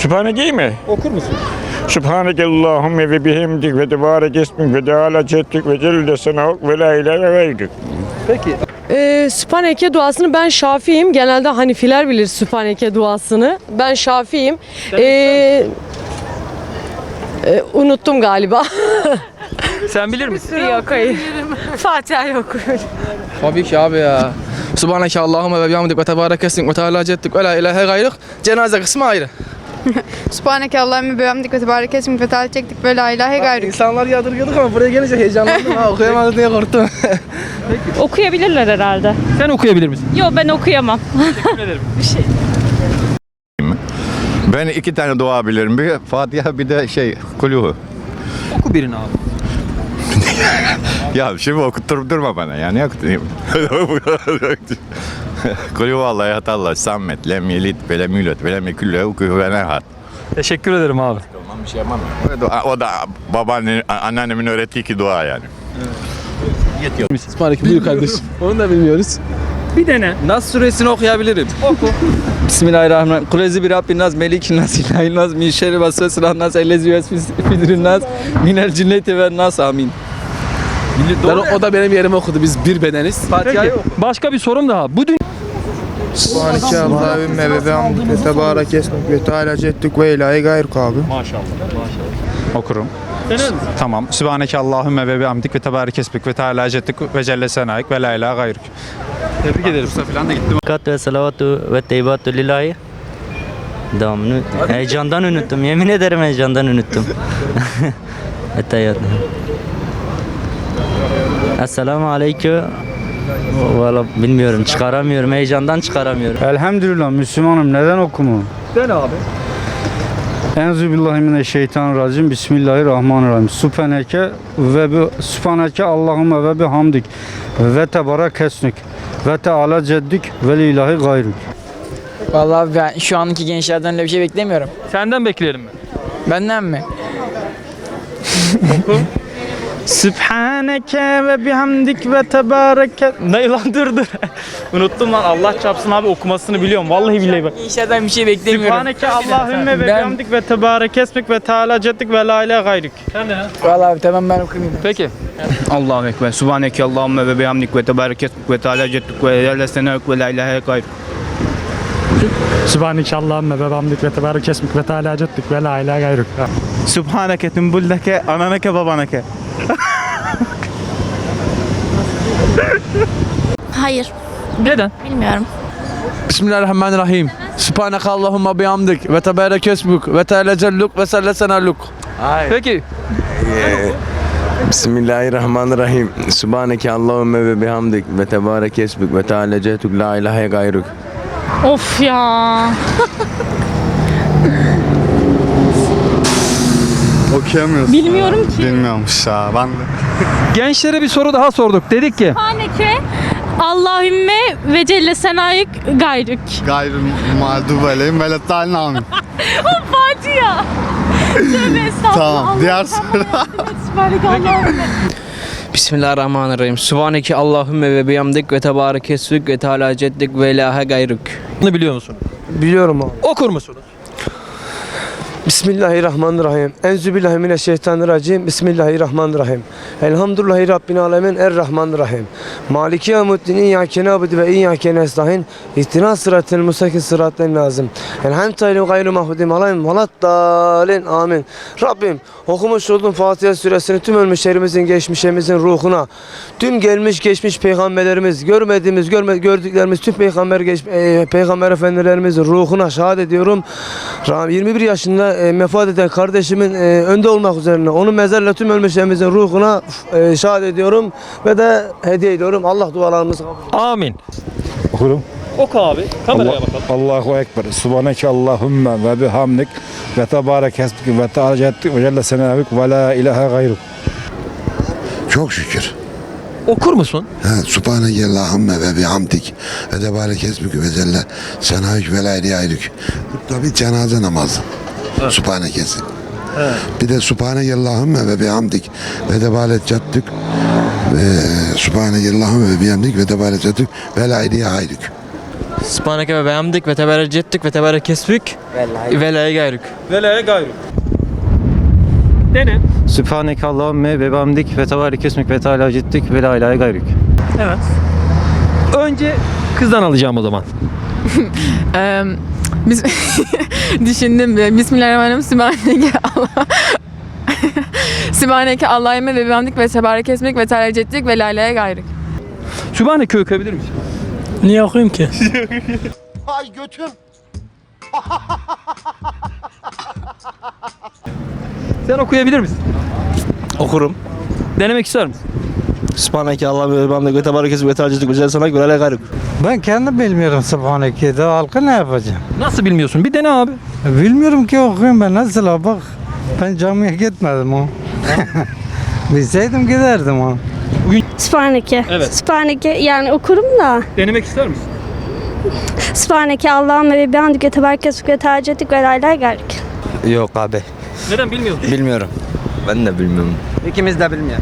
Sübhaneke mi? Okur musun? Sübhaneke Allahümme ve bihamdik ve tebarek ismik ve teala cettik ve celle senavuk ve la ilahe gayrük. Peki. Ee, Sübhaneke duasını ben Şafi'yim. Genelde Hanifiler bilir Sübhaneke duasını. Ben Şafi'yim. Ee, e, unuttum galiba. Sen bilir misin? yok hayır. Fatiha yok. Tabii ki abi ya. Subhaneke Allahümme ve bihamdik ve tebarek esmik ve teala cettik ve la ilahe gayrık. Cenaze kısmı ayrı. Subhaneke Allahümme bihamdik ve tebarek esmik ve teala çektik ve la ilahe gayrük. İnsanlar yadırgıyorduk ama buraya gelince heyecanlandım ha. Okuyamadım diye korktum. Okuyabilirler herhalde. Sen okuyabilir misin? Yok ben okuyamam. Ben iki tane dua bilirim. Bir Fatiha bir de şey kuluhu. Oku birini abi. Ya şimdi okutturup durma bana ya. Ne okutayım? Kuluhu Allah'a hatallah. Sammet, lem yelit, ve lem yulet, ve lem yeküllehu kuhuven ehad. Teşekkür ederim abi. Tamam bir şey yapamam. O da, o da babaannemin, anneannemin öğrettiği ki dua yani. Subhaneke buyur kardeşim. Onu da bilmiyoruz. Bir dene. Nas suresini okuyabilirim. Oku. Bismillahirrahmanirrahim. Kulezi bir Rabbin nas, melikin nas, ilahin nas, min şerri vasvesil nas, ellezi yüvesvis fidrin nas, minel cinneti ve nas, amin. Ben, o, o da benim yerime okudu. Biz bir bedeniz. Peki. Başka bir sorum daha. Bu dün Subhaneke Allahümme ve bihamdik ve tebarek esmek ve teala cettik ve ilahi gayruk abi. Okurum. Dener misin? Tamam. Sübhaneke Allahümme ve bihamdik ve tebarek esbik ve teala cettik ve celle senaik ve la ilahe gayrük. Tebrik ederim. falan da gittim. Kat ve salavatu ve teybatu lillahi. Devamını heyecandan unuttum. Yemin ederim heyecandan unuttum. Etteyyat. Esselamu aleyküm. Valla bilmiyorum çıkaramıyorum heyecandan çıkaramıyorum. Elhamdülillah Müslümanım neden okumu? Dene abi. Enzübillahimineşşeytanirracim Bismillahirrahmanirrahim. Sübhaneke ve bi, Sübhaneke Allahümme ve bihamdik ve tebarek esmek ve teala ceddik ve lillahi gayruk. Vallahi ben şu anki gençlerden öyle bir şey beklemiyorum. Senden bekleyelim mi? Benden mi? Sübhaneke ve bihamdik ve tebareke... Ne lan dur dur. Unuttum lan Allah çarpsın abi okumasını biliyorum. Vallahi billahi bak. Gençlerden bir şey beklemiyorum. Sübhaneke Allahümme ve Ben- bihamdik ve tebarek esbik ve teala cettik ve la ilahe gayrük. Vallahi tamam ben okumayayım. Peki. Allahu Ekber. Subhaneke Allahümme ve bihamdik ve tebarek esmek ve teala ceddik ve celle senaik ve la ilahe gayruk. Sübhaneke Allahümme ve bihamdik ve tebarek esbik ve teala cettik ve la ilahe gayrük. Subhaneke tümbuldeke ananeke babaneke. Hayır Neden? bilmiyorum. Bismillahirrahmanirrahim. Subhaneke Allahümme bihamdik ve tebarek esmuk ve teala celluk ve selle senalluk. Peki. Bismillahirrahmanirrahim. Subhaneke Allahümme ve bihamdik ve tebarek esmek ve teala la ilahe gayruk. Of ya. Okuyamıyorsun. Bilmiyorum ki. Bilmiyormuş ya. Ben de. Gençlere bir soru daha sorduk. Dedik ki Haneke Allahümme ve Celle Senayik gayrük. Gayrı mağdup aleyhim ve letalin amin. Fatiha. Tövbe estağfurullah. Tamam, diğer soru. Sübhaneke Allahümme. Bismillahirrahmanirrahim. Subhaneke Allahümme ve bihamdik ve tebarek ve teala ceddik ve ilahe gayruk. bunu biliyor musun? Biliyorum abi. Okur musunuz? Bismillahirrahmanirrahim. Enzübillahimineşşeytanirracim. Bismillahirrahmanirrahim. Elhamdülillahi Rabbil alemin. Errahmanirrahim. Maliki yevmuddin. İyyâke nâbudu ve iyyâke nestaîn. İhtina sıratel mustakim sıratel lazım. Elhamdülillahi gayru mahmudin alayhim. Veladdâlin. Amin. Rabbim okumuş olduğum Fatiha suresini tüm ölmüşlerimizin, geçmişlerimizin ruhuna, tüm gelmiş geçmiş peygamberlerimiz, görmediğimiz, görme, gördüklerimiz tüm peygamber geç, e, peygamber efendilerimizin ruhuna şahit ediyorum. Ra- 21 yaşında e, vefat eden kardeşimin e, önde olmak üzerine onun mezarla tüm ölmüşlerimizin ruhuna e, şahit ediyorum ve de hediye ediyorum. Allah dualarımızı kabul Amin. Okurum. Oku abi. Kameraya bakalım. Allahu Ekber. Subhaneke Allahümme ve bihamdik ve tebarek esbik ve teala cettik ve celle senaik ve la ilahe gayrük. Çok şükür. Okur musun? Ha, Subhaneke Allahümme ve bihamdik ve tebarek esmük ve celle senayük ve la ilahe. Bu tabi cenaze namazı. Subhanekesi. Bir de Subhaneke Allahümme ve bihamdik ve tebarek cettik ve Subhaneke Allahümme ve bihamdik ve tebarek cettik ve la ilahe ilük. Subhaneke ve behamdik ve tebarek ettik ve tebarek esmük ve la gayruk. Velaya gayrı. Dene. Sübhaneke Allahümme ve bihamdik ve tebarek esmik ve teala cettik ve la ilahe gayruk. Evet. Önce kızdan alacağım o zaman. biz düşündüm. Bismillahirrahmanirrahim. Sübhaneke Allah. Sübhaneke Allahümme ve bihamdik ve tebarek esmek ve cettik ve la ilahe gayruk. Sübhaneke okuyabilir misin? Niye okuyayım ki? Ay götüm. Sen okuyabilir misin? Okurum. Denemek ister misin? Sübhaneke Allahümme ve bihamdik ve tebarek esmik ve senak ve la ilahe gayruk. Ben kendim bilmiyorum Subhaneke'yi de halka ne yapacağım? Nasıl bilmiyorsun? Bir dene abi. Bilmiyorum ki okuyayım ben nasıl ha, bak. Ben camiye gitmedim o. Bilseydim giderdim o. Sübhaneke. Evet. Sübhaneke yani okurum da. Denemek ister misin? Sübhaneke Allah'ım ve bihamdik ve tebarek esmik ve teala ettik ve la ilahe gayrık. Yok abi. Neden bilmiyorsun? Bilmiyorum. Ben de bilmiyorum. İkimiz de bilmiyor.